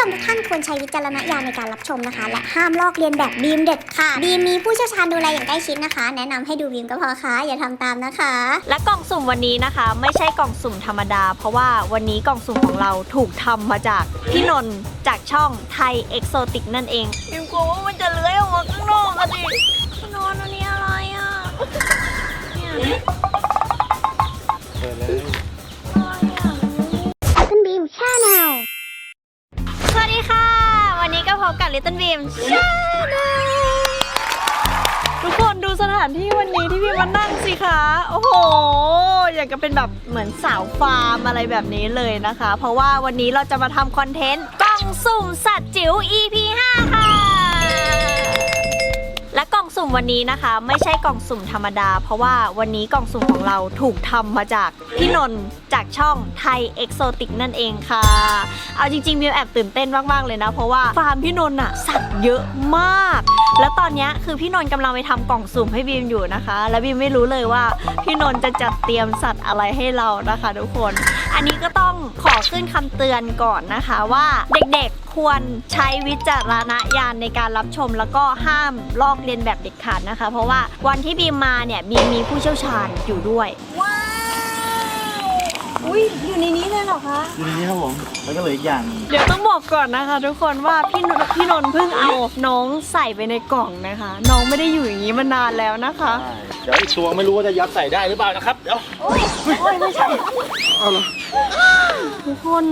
ชมทุกท่านควรใช้วิจารณญาณในการรับชมนะคะ และห้ามลอกเลียนแบบบีมเด็ดขาดบีมมีผู้เชี่ยวชาญดูแลอย่างใกล้ชิดนะคะ แนะนำให้ดูบีมก็พอค่ะ อย่าทำตามนะคะ และกล่องสุ่มวันนี้นะคะ ไม่ใช่กล่องสุ่มธรรมดา เพราะว่าวันนี้กล่องสุ่มของเราถูกทำมาจากพี่นนท์จากช่องไทยเอ็กโซติกนั่นเองพิมกลัวว่ามันจะเลื้อยออกมาข้างนอกอะดิ กับ Little Beam Channel ทุกคนดูสถานที่วันนี้ที่พี่มานั่งสิคะ โอ้โห อยากจะเป็นแบบเหมือนสาวฟาร์มอะไรแบบนี้เลยนะคะ เพราะว่าวันนี้เราจะมาทำคอนเทนต์กล้องสุ่มสัตว์จิ๋ว EP 5 ค่ะ และกล่องสุ่มวันนี้นะคะ ไม่ใช่กล่องสุ่มธรรมดา เพราะว่าวันนี้กล่องสุ่มของเราถูกทำมาจากพี่นนท์จากช่องไทยเอ็กโซติกนั่นเองค่ะ เอาจริงๆบิวแอบตื่นเต้นมากๆเลยนะ เพราะว่าฟาร์มพี่นนท์อะสัตว์เยอะมาก แล้วตอนนี้คือพี่นนท์กำลังไปทำกล่องสุ่มให้บีมอยู่นะคะ แล้วบีมไม่รู้เลยว่าพี่นนท์จะจัดเตรียมสัตว์อะไรให้เรานะคะ ทุกคน อันนี้ก็ต้องขอขึ้นคำเตือนก่อนนะคะว่าเด็กๆควรใช้วิจารณญาณในการรับชม แล้วก็ห้ามลอกเลียนแบบเด็ดขาดนะคะ เพราะว่าวันที่บีมมาเนี่ยบีมมีผู้เชี่ยวชาญอยู่ด้วย ว้าวอุ้ยอยู่ในนี้เลยเหรอคะอยู่ในนี้ครับผม แล้วก็เหลืออีกอย่างหนึ่งเดี๋ยวต้องบอกก่อนนะคะ ทุกคนว่าพี่นนพี่นนท์เพิ่งเอาน้องใส่ไปในกล่องนะคะ น้องไม่ได้อยู่อย่างนี้มานานแล้วนะคะ เดี๋ยวอีกตัวไม่รู้ว่าจะยัดใส่ได้หรือเปล่านะครับ เดี๋ยว โอ้ยโอ้ยไม่ใช่เอาละทุกคน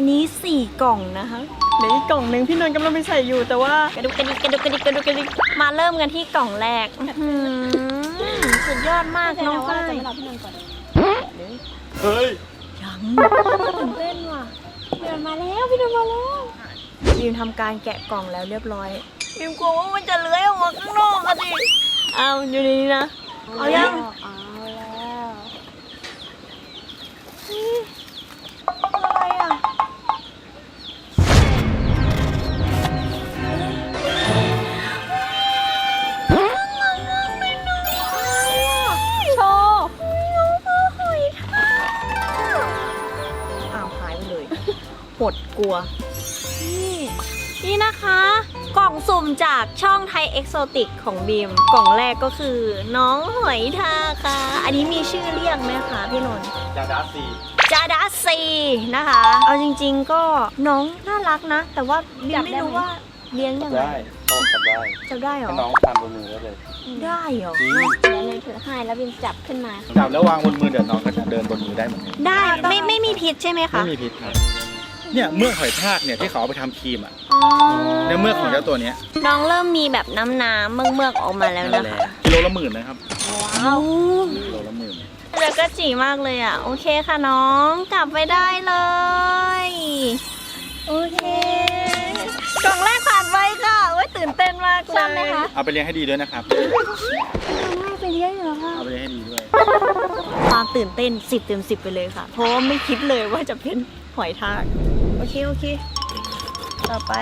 อันนี้สี่กล่องนะคะเดี๋ยวอีกกล่องหนึ่งพี่นนท์กำลังไปใส่อยู่แต่ว่ากระดุกกระดิกกระดุกกระดิกกระดุกกระดิกมาเริ่มกันที่กล่องแรกอื้อหือสุดยอดมากน้องฝ้ายเฮ้ย ยังตื่นเต้นว่ะพี่นนท์มาแล้วพี่นนท์มาแล้วยืนทำการแกะกล่องแล้วเรียบร้อยพิมกลัวว่ามันจะเลื้อยออกมาข้างนอกอะดิเอาอยู่ในนี้นะเอายังอ กลัว นี่นี่นะคะ กล่องสุ่มจากช่องไทยเอ็กโซติกของบีม กล่องแรกก็คือน้องหอยทากค่ะ อันนี้มีชื่อเรียกไหมคะพี่นนท์จาดาซีจาดาซีนะคะ เอาจริง ๆ ก็น้องน่ารักนะ แต่ว่าบีมไม่รู้ว่าเลี้ยงยังไงได้ต้องจับได้จะได้เหรอให้น้องทำบนมือได้เลยได้เหรอจริงเดี๋ยวเลยถือให้แล้วบีมจับขึ้นมา จับแล้ววางบนมือเดี๋ยวน้องก็จะเดินบนมือได้เหมือนกันได้ ไม่ไม่มีพิษใช่ไหมไม่คะ มีพิษครับ เนี่ยเมือกหอยทากเนี่ยที่เขาเอาไปทำครีมอะอ๋อเนี่ยเมือกของเจ้าตัวเนี้ยน้องเริ่มมีแบบน้ำน้ำเมือกเมือกๆออกมาแล้วนั่นะนแหละคะ กิโลละหมื่นนะครับว้าวกิโลละหมื่นเลือก็จีมากเลยอะ โอเคค่ะน้องกลับไปได้เลย โอเคกล่องแรกผ่านไปค่ะโอ้ยตื่นเต้นมากเลยชอบไหมคะเอาไปเลี้ยงให้ดีด้วยนะครับไม่ไปเลี้ยงเหรอคะเอาไปเลี้ยงให้ดีด้วย ความตื่นเต้น 10เต็ม10 ไปเลยค่ะ เพราะว่าไม่คิดเลยว่าจะเป็นหอยทาก โอเค โอเค ต่อไป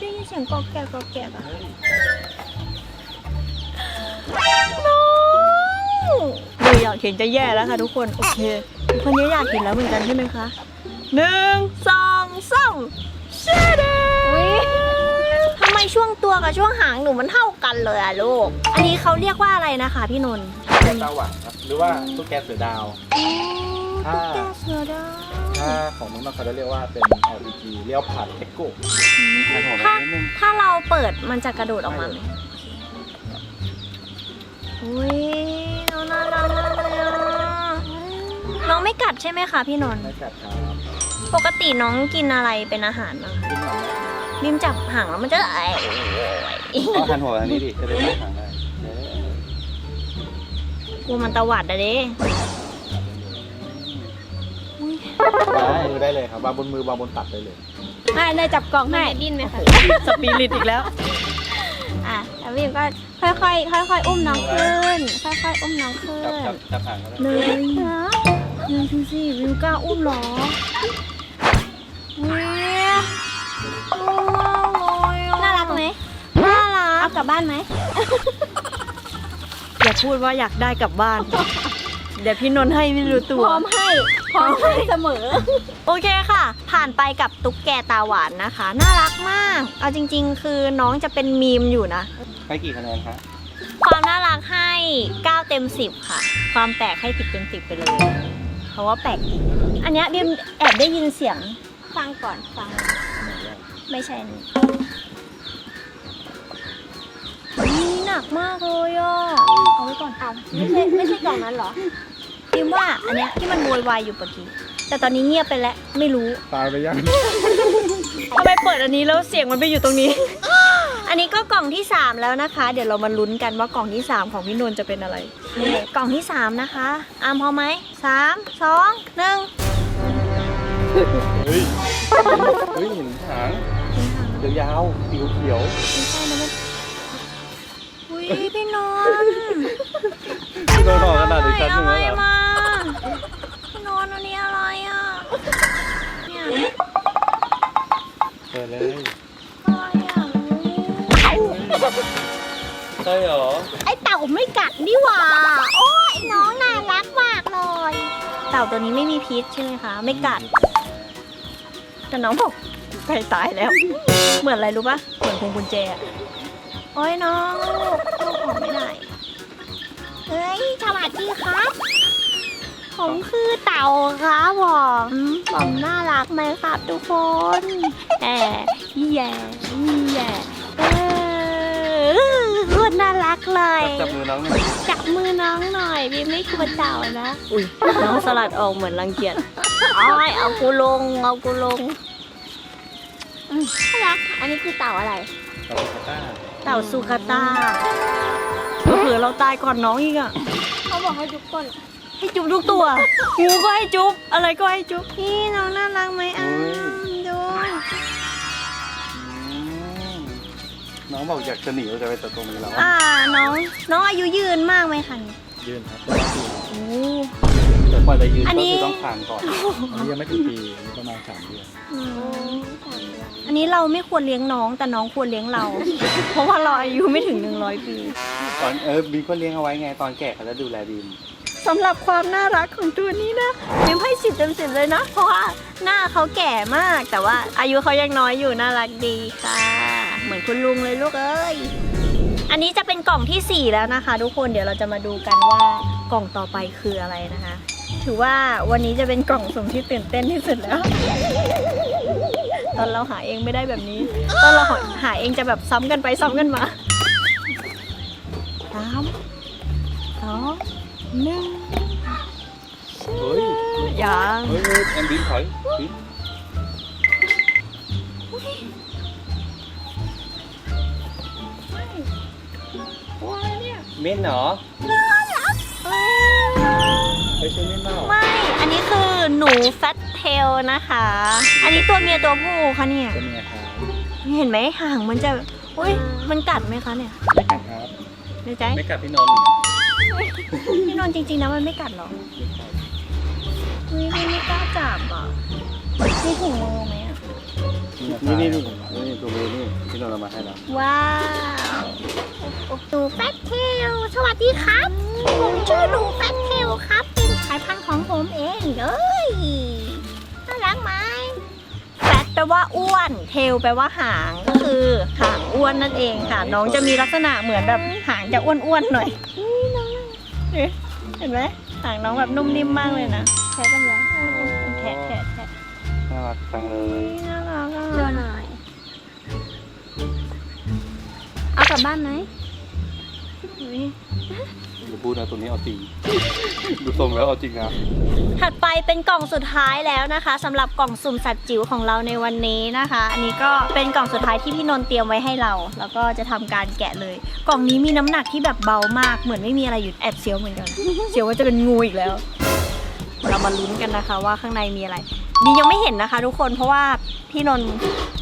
ได้ยินเสียงกอกแกะกอกแกะอะน้องเลยอยากเห็นจะแย่แล้วค่ะทุกคน โอเค ทุกคนนี้อยากเห็นแล้วเหมือนกันใช่ไหมคะหนึ่งสองสามเชดเดทำไมช่วงตัวกับช่วงหางหนูมันเท่ากันเลยอะลูก อันนี้เขาเรียกว่าอะไรนะคะพี่นนท์แกตาหวังครับหรือว่าตุ๊กแกเสือดาว ถ้าแกเสือดาวถ้าของเมืองนอกเขาจะเรียกว่าเป็น LPG เลี้ยวผ่านเทโก้ครับผมถ้านิดนึงถ้าเราเปิดมันจะกระโดดออกมาไหมอุ้ยน้องน่ารักมากเลยอะน้องไม่กัดใช่ไหมคะพี่นนท์ไม่กัดครับปกติน้องกินอะไรเป็นอาหารบ้างคะกินหน่อยบิมจับหางแล้วมันจะไอ้เอาหันหัวทางนี้ดิจะได้ไม่ห่างได้เออกลัวมันตวัดอะเด้ ได้มือได้เลยครับวางบนมือวางบนตัดได้เลยให้เลยจับกล่องให้ดิ้นไหมคะสปิริตอีกแล้ว อะแล้วบีมก็ค่อยๆค่อยๆอุ้มน้องขึ้น ค่อยๆอุ้มน้องขึ้จับนจับจับห่างก็ได้เลยเนอะดูสิสิวิวกล้าอุ้มเหรอวิวอุ้มมากเลยอะน่ารักไหมน่ารัเอากกลับบ้านไหม อย่าพูดว่าอยากได้กลับบ้าน เดี๋ยวพี่นนท์ให้ไม่รู้พตัวร้อมให้พร้อมให้เสมอ โอเคค่ะ ผ่านไปกับตุ๊กแกตาหวานนะคะ น่ารักมาก เอาจริง ๆ คือน้องจะเป็นมีมอยู่นะ ให้กี่คะแนนคะความน่ารักให้ 9 เต็ม 10 ค่ะ ความแปลกให้ 10 เต็ม 10 ไปเลย เพราะว่าแปลกจริงอันเนี้ยบิมแอบได้ยินเสียง ฟังก่อนฟัง ไม่ใช่อันนี้นี่หนักมากเลยอะ เอาไว้ก่อนเอาไม่ใช่ไม่ใช่กล่องนั้นเหรอ บิมว่าอันเนี้ยที่มันโวยวายอยู่เมื่อกี้ แต่ตอนนี้เงียบไปแล้วไม่รู้ตายไปยังทำไมเปิดอันนี้แล้วเสียงมันไปอยู่ตรงนี้ อันนี้ก็กล่องที่ 3 แล้วนะคะ เดี๋ยวเรามาลุ้นกันว่ากล่องที่ 3 ของพี่นนท์จะเป็นอะไรนี่กล่องที่ 3 นะคะ อามพร้อมไหมสามสองหนึ่งเฮ้ยเฮ้ยเห็นหางยาวๆสีเขียวไม่ใช่นะมันอุ้ยพี่นนท์ๆที่เราหอกระดาษอีกชั้นหนึ่งอะไรแล้วเหรอมาพี่นนท์อันนี้อะไรอะ เนี่ยเปิดเลยอะไรอะใช่เหรอ ไอเต่าไม่กัดนี่หว่า โอ้ยน้องน่ารักมากเลย เต่าตัวนี้ไม่มีพิษใช่ไหมคะ ไม่กัด แต่น้องบอกใกล้ตายแล้ว เหมือนอะไรรู้ปะเหมือนพวงกุญแจอะโอ้ยน้องลูกลูกออกไม่ได้ เฮ้ยสวัสดีครับ ผมคือเต่าครับผมผมน่ารักไหมครับทุกคนแอบแย่แย่เออโคตรน่ารักเลย จับมือน้องหน่อยจับมือน้องหน่อยบีไม่ควรเต่านะน้องสลัดออกเหมือนรังเกียจอ้อยเอากูลง เอากูลงอืมน่ารัก อันนี้คือเต่าอะไรจับมือต้า เต่าซูคาต้าเผื่อเราตายก่อนน้องอีกอะเขาบอกให้ทุกคน ให้จุ๊บทุกตัว งูก็ให้จุ๊บ อะไรก็ให้จุ๊บ นี่น้องน่ารักไหมอ้าวดูอืมน้องบอกอยากจะหนีเราจะไปแต่ตรงนี้แล้วอ่า น้อง น้องอายุยืนมากไหมคะเนี่ยยืนครับโอ้ แต่กว่าจะยืนอันก็นี้ คือต้องผ่านก่อนอันนี้ยังไม่ถึงปีอันนี้ประมาณสามเดือนอืมอันนี้เราไม่ควรเลี้ยงน้องแต่น้องควรเลี้ยงเรา เพราะว่าเราอายุไม่ถึง 100 ปี ตอนเออบีมก็เลี้ยงเอาไว้ไงตอนแก่เขาจะดูแลบีม สำหรับความน่ารักของตัวนี้นะยิ้มให้สิบเต็มสิบเลยนะ เพราะว่าหน้าเขาแก่มาก แต่ว่าอายุเขายังน้อยอยู่น่ารักดีค่ะ เหมือนคุณลุงเลยลูกเอ้ย อันนี้จะเป็นกล่องทีสี่ 4 แล้วนะคะ ทุกคนเดี๋ยวเราจะมาดูกันว่ากล่องต่อไปคืออะไรนะคะ ถือว่าวันนี้จะเป็นกล่องสุ่มที่ตื่นเต้นที่สุดแล้ว ตอนเราหาเองไม่ได้แบบนี้ ตอนเราหาเองจะแบบซ้ำกันไปซ้ำกันมาสาม สองหนึ่งเฮ้ยยัง เฮ้ยเฮ้ยแอนบีมถอยบีมว้าเนี่ยเม่นเหรอไม่ใช่เม่นเปล่าไม่ อันนี้คือหนูแฟตเทลนะคะ อันนี้ตัวเมียตัวผู้คะเนี่ย เป็นไงครับเห็นไหมห่างมันจะ อุ้ยมันกัดไหมคะเนี่ย ไม่กัดครับในใจไม่กัดพี่นนท์ พี่นนท์จริงๆนะมันไม่กัดหรอกอุ้ยพี่ไม่กล้าจับอะนี่ถุงมือไหมอะ นี่นี่นี่นี่ตัวนี้นี่พี่นนท์เอามาให้แล้วว้าวหนูแฟตเทล สวัสดีครับ ผมชื่อหนูแฟตเทลครับ เป็นสายพันธุ์ของผมเองเลยน่ารักไหมแฟตแปลว่าอ้วน เทลแปลว่าหางก็คือหางอ้วนนั่นเองค่ะ น้องจะมีลักษณะเหมือนแบบหางจะอ้วนๆหน่อย เห็นไหมหางน้องแบบนุ่มนิ่มมากเลยนะแทะกำลังแทะแทะแทะน่ารักจังเลยน่ารักอะเดี๋ยวหน่อยเอากลับบ้านไหม อุ๊ยอย่าพูดนะตัวนี้เอาจริง ดูทรงแล้วเอาจริงนะ ถัดไปเป็นกล่องสุดท้ายแล้วนะคะสำหรับกล่องสุ่มสัตว์จิ๋วของเราในวันนี้นะคะ อันนี้ก็เป็นกล่องสุดท้ายที่พี่นนท์เตรียมไว้ให้เรา แล้วก็จะทำการแกะเลย กล่องนี้มีน้ำหนักที่แบบเบามาก เหมือนไม่มีอะไรอยู่แอบเสียวเหมือนกัน เสียวว่าจะเป็นงูอีกแล้ว เรามาลุ้นกันนะคะว่าข้างในมีอะไรดียังไม่เห็นนะคะ ทุกคนเพราะว่าพี่นนท์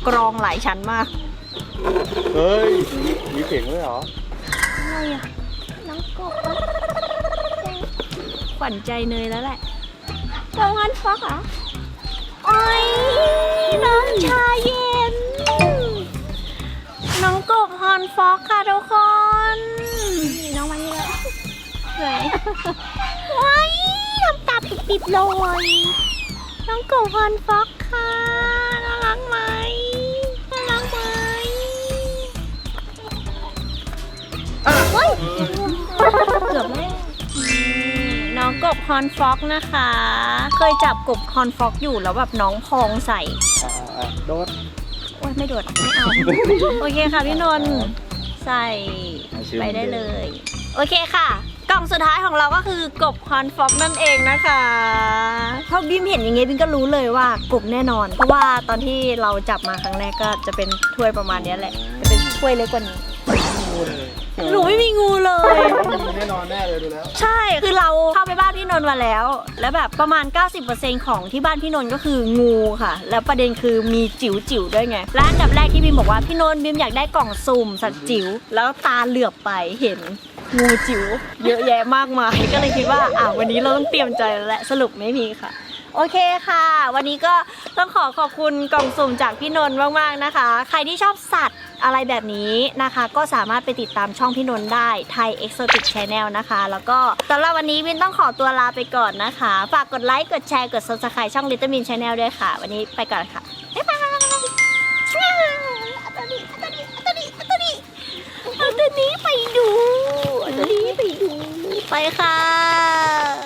กรองหลายชั้นมากเฮ้ย มีมีเสียงด้วยเหรอ อะไรอะน้องกบปะ ขวัญใจเนยแล้วแหละตัวงันฟอกเหรอโอ้ยน้องชาเย็น น้องกบฮอนฟอกค่ะทุกคน น้องมานี่แล้วไหนว้ายทำตาปิดๆเลย น้องกบฮอนฟ็อก บฮอนฟ็อกนะคะ เคยจับกบฮอนฟ็อกอยู่แล้วแบบน้องพองใส่อ่าอ่าโดดโอ้ยไม่โดดไม่เอา โอเคค่ะพี่นนท์ใส่ไปได้เลย โอเคค่ะ กล่องสุดท้ายของเราก็คือกบฮอนฟ็อกนั่นเองนะคะพอบิมเห็นอย่างงี้บิมก็รู้เลยว่ากบแน่นอน เพราะว่าตอนที่เราจับมาครั้งแรกก็จะเป็นถ้วยประมาณเนี้ยแหละ จะเป็นถ้วยเล็กกว่านี้งูเลย หนูไม่มีงูเลย แน่นอนแน่เลยดูแล้ว ใช่ คือเราเข้าไปบ้านพี่นนท์มาแล้ว แล้วแบบประมาณ 90%ของที่บ้านพี่นนท์ก็คืองูค่ะ แล้วประเด็นคือมีจิ๋วจิ๋วๆด้วยไง และอันดับแรกที่บิมบอกว่าพี่นนท์บิมอยากได้กล่องสุ่มสัตว์จิ๋ว แล้วตาเหลือบไปเห็นงูจิ๋วเยอะแยะมากมาย ก็เลยคิดว่าอะวันนี้เราต้องเตรียมใจแล้วแหละสรุปไม่มีค่ะ โอเคค่ะ วันนี้ก็ต้องขอขอบคุณกล่องสุ่มจากพี่นนท์มากๆนะคะ ใครที่ชอบสัตว์ อะไรแบบนี้นะคะ ก็สามารถไปติดตามช่องพี่นนท์ได้ไทย Exotic Channel นะคะ แล้วก็สำหรับวันนี้วินต้องขอตัวลาไปก่อนนะคะ ฝากกดไลค์กดแชร์กด subscribe ช่อง Little Min Channel ด้วยค่ะ วันนี้ไปก่อนค่ะบ๊ายบายอัตนี้อัตนี้อัตนี้อัตนี้อัตนี้ไปดูอัตนี้ไปดูไปค่ะ